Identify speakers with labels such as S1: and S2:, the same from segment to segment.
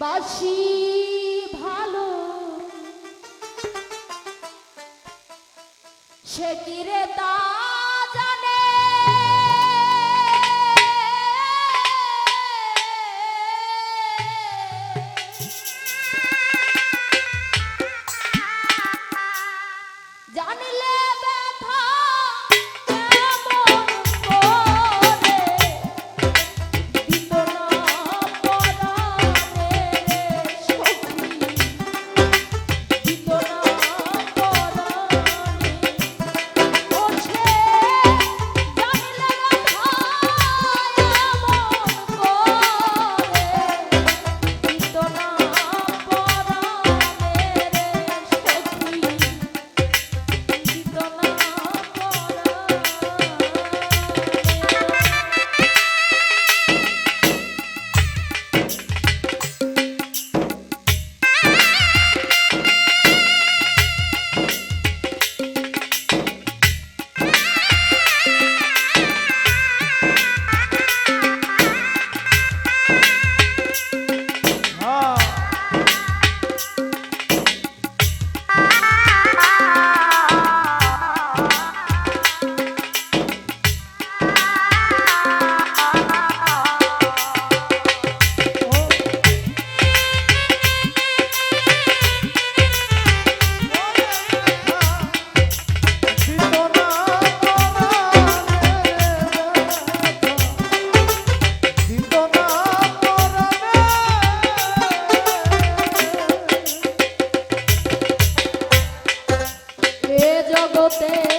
S1: বাসি ভালো। সে কিরে তা হতে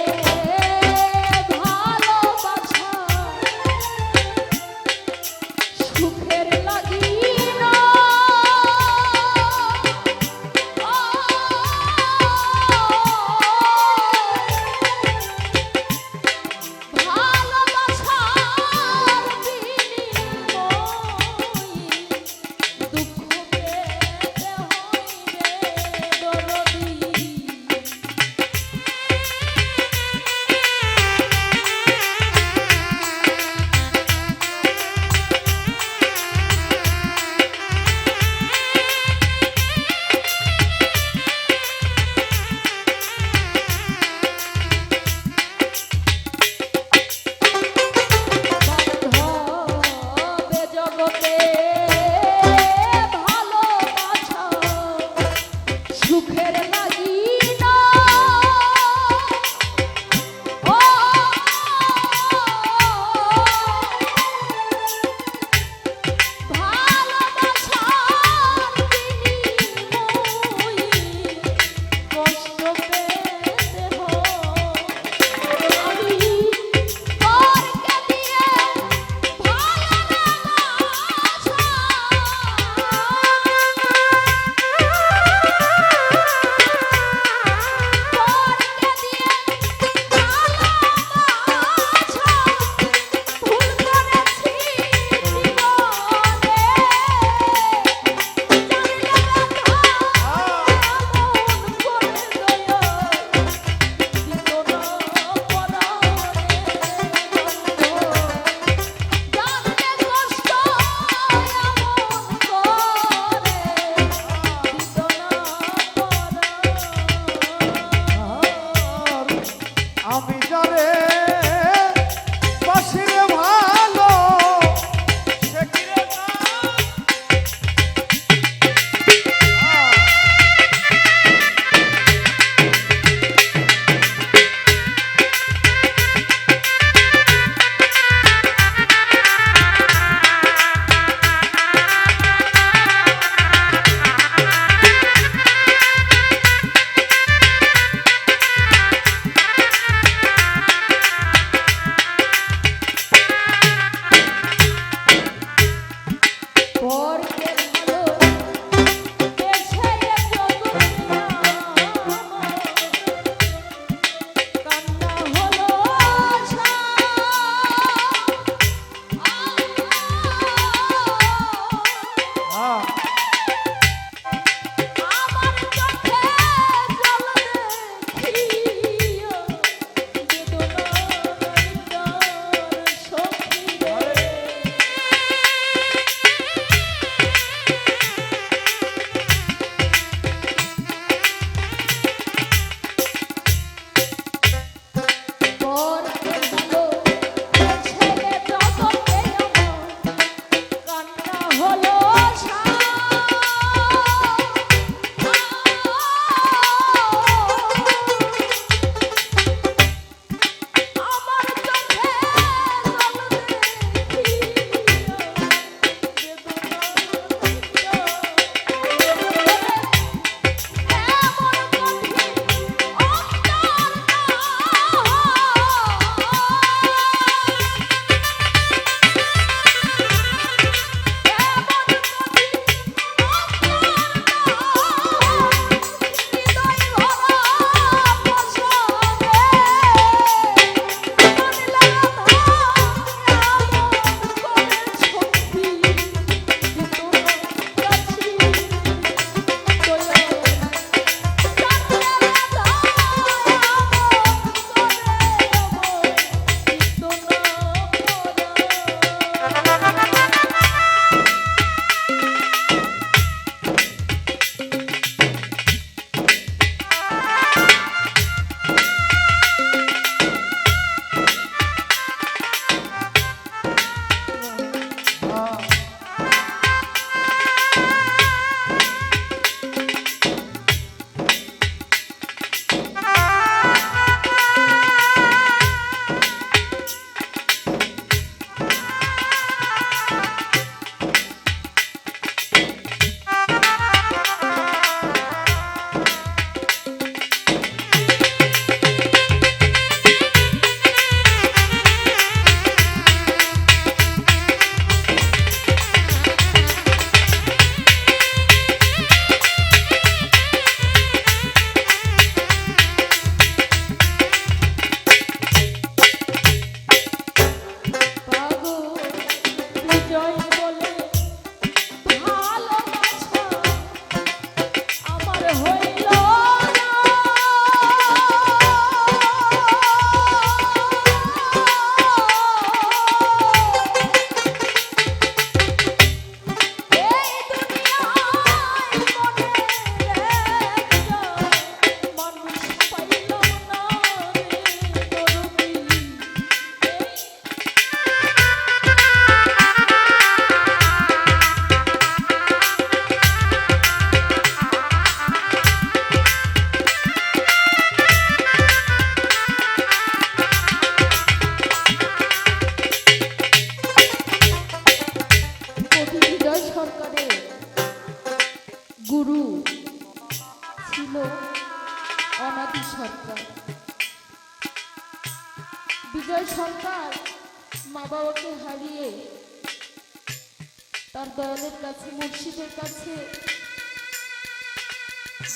S1: তার দয়ালের কাছে, মুর্শিদের কাছে।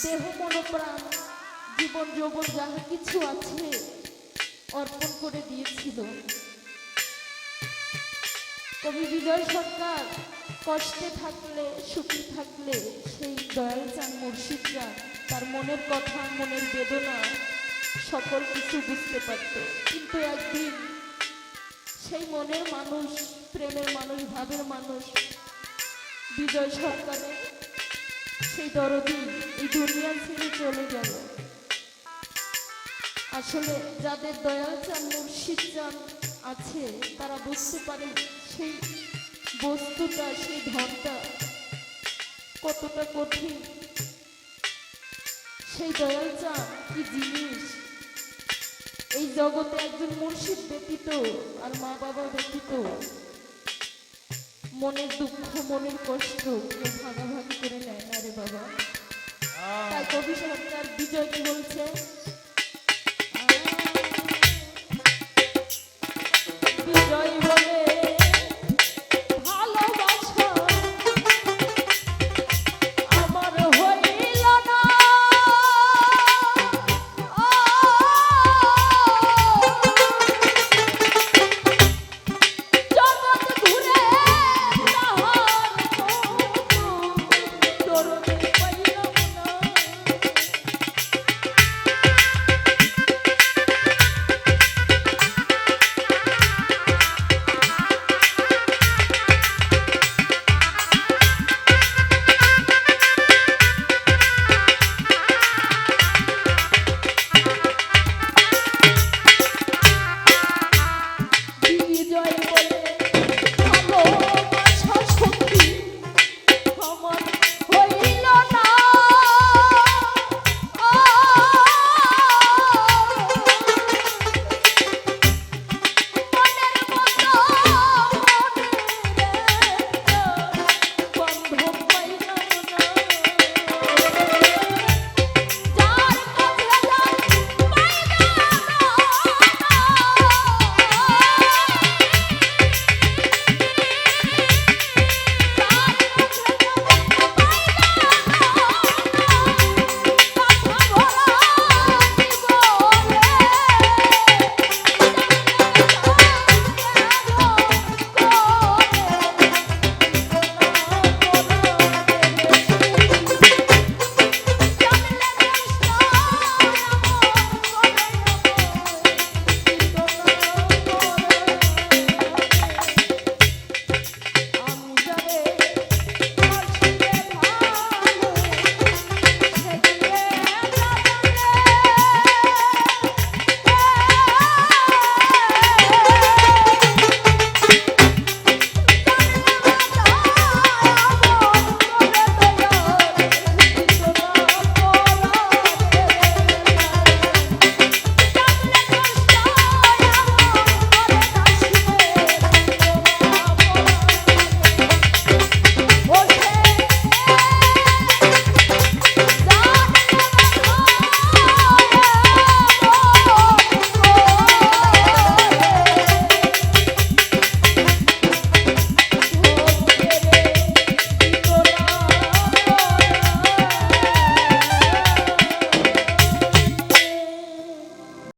S1: দেহ মনোপ্রাণ জীবন, যৌবন, যাহা কিছু আছে, অর্পণ করে দিয়েছিল। কবি বিজয় সরকার কষ্টে থাকলে, সুখী থাকলে, সেই দয়াল চান, মুর্শিদ চান, তার মনের কথা, মনের বেদনা, সকল কিছু বুঝতে পারত। কিন্তু একদিন সেই মনের মানুষ, প্রেমের মানুষ, ভাবের মানুষ বিজয় সরকারের সেই দরদি এই দুনিয়া ছেড়ে চলে গেল। আসলে যাদের দয়াল চান, মুর্শিদ চান আছে, তারা বুঝতে পারে সেই বস্তুটা, সেই ধনটা কতটা কঠিন। সেই দয়াল চান কি জিনিস? এই জগতে একজন মুর্শিদ ব্যতীত আর মা বাবা ব্যতীত মনের দুঃখ, মনের কষ্ট ভাগাভাগি করে নেয় না রে বাবা। তাই কবি সরকার বিজয় কি বলছে